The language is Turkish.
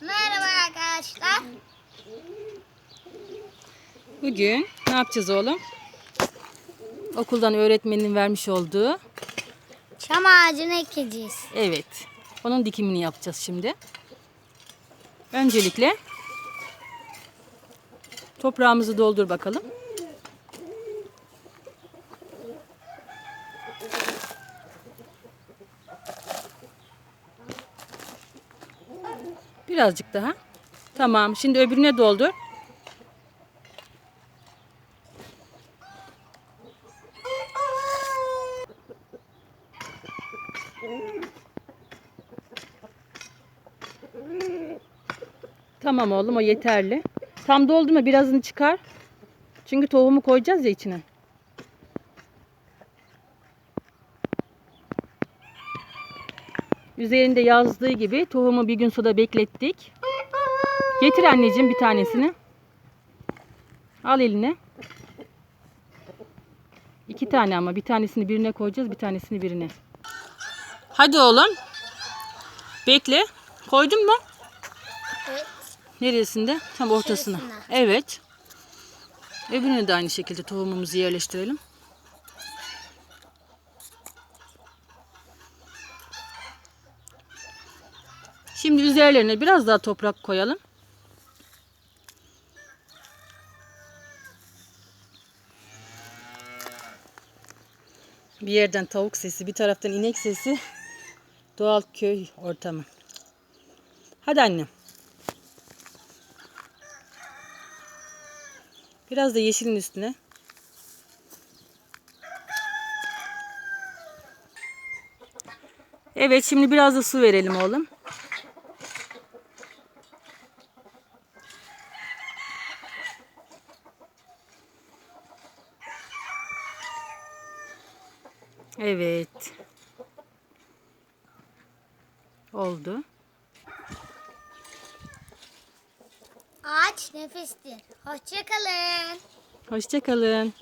Merhaba arkadaşlar. Bugün ne yapacağız oğlum? Okuldan öğretmenin vermiş olduğu Çam ağacını ekeceğiz. evet. Onun dikimini yapacağız şimdi. Öncelikle toprağımızı doldur bakalım. Birazcık daha. Tamam. Şimdi öbürüne doldur. Tamam oğlum o yeterli. Tam doldu mu birazını çıkar. Çünkü tohumu koyacağız ya içine. Üzerinde yazdığı gibi tohumu bir gün suda beklettik. Getir anneciğim bir tanesini. Al eline. İki tane ama bir tanesini birine koyacağız bir tanesini birine. Hadi oğlum. Bekle. Koydun mu? Evet. Neresinde? Tam ortasına. Şurasına. Evet. Öbürüne de aynı şekilde tohumumuzu yerleştirelim. Şimdi üzerlerine biraz daha toprak koyalım. Bir yerden tavuk sesi, bir taraftan inek sesi. Doğal köy ortamı. Hadi annem. Biraz da yeşilin üstüne. Evet şimdi biraz da su verelim oğlum. Evet. Oldu. Ağaç nefistir. Hoşçakalın. Hoşçakalın.